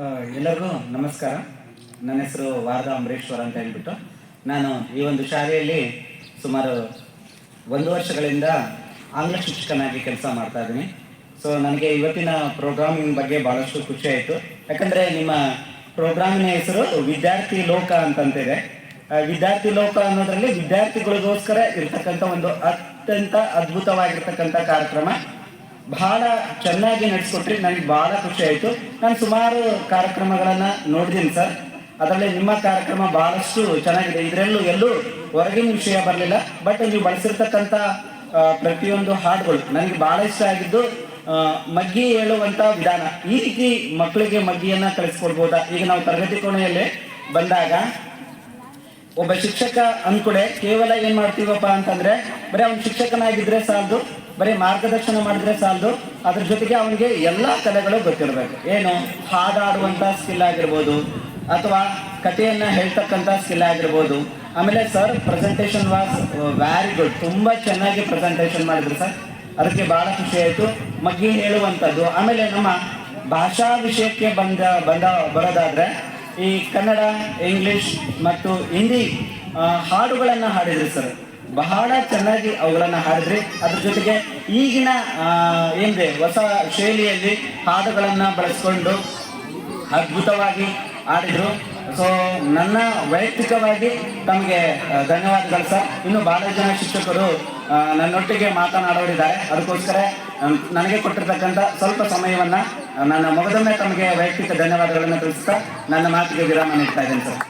ಎಲ್ಲರಿಗೂ ನಮಸ್ಕಾರ. ನನ್ನ ಹೆಸರು ವಾರದ ಅಂಬರೀಶ್ವರ ಅಂತ ಹೇಳ್ಬಿಟ್ಟು ನಾನು ಈ ಒಂದು ಶಾಲೆಯಲ್ಲಿ ಸುಮಾರು ಒಂದು ವರ್ಷಗಳಿಂದ ಆಂಗ್ಲ ಶಿಕ್ಷಕನಾಗಿ ಕೆಲಸ ಮಾಡ್ತಾ ಇದ್ದೀನಿ. ಸೊ ನನಗೆ ಇವತ್ತಿನ ಪ್ರೋಗ್ರಾಮಿಂಗ್ ಬಗ್ಗೆ ಭಾಳಷ್ಟು ಖುಷಿ ಆಯಿತು. ಯಾಕಂದರೆ ನಿಮ್ಮ ಪ್ರೋಗ್ರಾಮಿನ ಹೆಸರು ವಿದ್ಯಾರ್ಥಿ ಲೋಕ ಅಂತಂತಿದೆ. ವಿದ್ಯಾರ್ಥಿ ಲೋಕ ಅನ್ನೋದರಲ್ಲಿ ವಿದ್ಯಾರ್ಥಿಗಳಿಗೋಸ್ಕರ ಇರ್ತಕ್ಕಂಥ ಒಂದು ಅತ್ಯಂತ ಅದ್ಭುತವಾಗಿರ್ತಕ್ಕಂಥ ಕಾರ್ಯಕ್ರಮ ಬಹಳ ಚೆನ್ನಾಗಿ ನಡೆಸ್ಕೊಟ್ರಿ ನನಗೆ ಬಹಳ ಖುಷಿ ಆಯಿತು. ನಾನು ಸುಮಾರು ಕಾರ್ಯಕ್ರಮಗಳನ್ನು ನೋಡಿದ್ದೀನಿ ಸರ್. ಅದರಲ್ಲಿ ನಿಮ್ಮ ಕಾರ್ಯಕ್ರಮ ಬಹಳಷ್ಟು ಚೆನ್ನಾಗಿದೆ. ಇದರಲ್ಲೂ ಎಲ್ಲೂ ಹೊರಗಿನ ವಿಷಯ ಬರಲಿಲ್ಲ, ಬಟ್ ನೀವು ಬಳಸಿರ್ತಕ್ಕಂಥ ಪ್ರತಿಯೊಂದು ಹಾಡುಗಳು ನನಗೆ ಬಹಳ ಇಷ್ಟ ಆಗಿದ್ದು ಮಗ್ಗಿ ಹೇಳುವಂಥ ವಿಧಾನ. ಈ ರೀತಿ ಮಕ್ಕಳಿಗೆ ಮಗ್ಗಿಯನ್ನು ಕಳಿಸ್ಕೊಡ್ಬೋದಾ ಈಗ ನಾವು ತರಗತಿ ಕೋಣೆಯಲ್ಲಿ ಬಂದಾಗ ಒಬ್ಬ ಶಿಕ್ಷಕ ಅಂದ್ಕೂಡೆ, ಕೇವಲ ಏನ್ ಮಾಡ್ತೀವಪ್ಪ ಅಂತಂದ್ರೆ, ಬರೀ ಅವ್ನು ಶಿಕ್ಷಕನಾಗಿದ್ರೆ ಸಾಲದು ಬರೀ ಮಾರ್ಗದರ್ಶನ ಮಾಡಿದ್ರೆ ಸಾಲದು. ಅದ್ರ ಜೊತೆಗೆ ಅವನಿಗೆ ಎಲ್ಲಾ ಕಲೆಗಳು ಗೊತ್ತಿರಬೇಕು. ಏನು? ಹಾಡಾಡುವಂತ ಸ್ಕಿಲ್ ಆಗಿರ್ಬೋದು, ಅಥವಾ ಕಥೆಯನ್ನ ಹೇಳ್ತಕ್ಕಂಥ ಸ್ಕಿಲ್ ಆಗಿರ್ಬೋದು. ಆಮೇಲೆ sir presentation was very good ತುಂಬಾ ಚೆನ್ನಾಗಿ ಪ್ರೆಸೆಂಟೇಷನ್ ಮಾಡಿದ್ರು ಸರ್ ಅದಕ್ಕೆ ಬಹಳ ಖುಷಿ ಆಯಿತು. ಮಗ್ಗಿ ಹೇಳುವಂಥದ್ದು, ಆಮೇಲೆ ನಮ್ಮ ಭಾಷಾ ವಿಷಯಕ್ಕೆ ಬಂದ ಬಂದ, ಬರೋದಾದ್ರೆ ಈ ಕನ್ನಡ, ಇಂಗ್ಲಿಷ್ ಮತ್ತು ಹಿಂದಿ ಹಾಡುಗಳನ್ನ ಹಾಡಿದ್ರಿ ಸರ್ ಬಹಳ ಚೆನ್ನಾಗಿ ಅವುಗಳನ್ನು ಹಾಡಿದ್ರಿ. ಅದ್ರ ಜೊತೆಗೆ ಈಗಿನ ಏನಿದೆ ಹೊಸ ಶೈಲಿಯಲ್ಲಿ ಹಾಡುಗಳನ್ನು ಬಳಸ್ಕೊಂಡು ಅದ್ಭುತವಾಗಿ ಆಡಿದ್ರು ಸೊ ನನ್ನ ವೈಯಕ್ತಿಕವಾಗಿ ತಮಗೆ ಧನ್ಯವಾದಗಳು ಸರ್. ಇನ್ನು ಬಹಳ ಜನ ಶಿಕ್ಷಕರು ನನ್ನೊಟ್ಟಿಗೆ ಮಾತನಾಡೋರಿದ್ದಾರೆ. ಅದಕ್ಕೋಸ್ಕರ ನನಗೆ ಕೊಟ್ಟಿರ್ತಕ್ಕಂಥ ಸ್ವಲ್ಪ ಸಮಯವನ್ನ, ನನ್ನ ಮೊಗದೊಮ್ಮೆ ತಮಗೆ ವೈಯಕ್ತಿಕ ಧನ್ಯವಾದಗಳನ್ನು ತಿಳಿಸ್ತಾ, ನನ್ನ ಮಾತಿಗೆ ವಿರಾಮ ನೀಡ್ತಾ ಇದ್ದೇನೆ ಸರ್.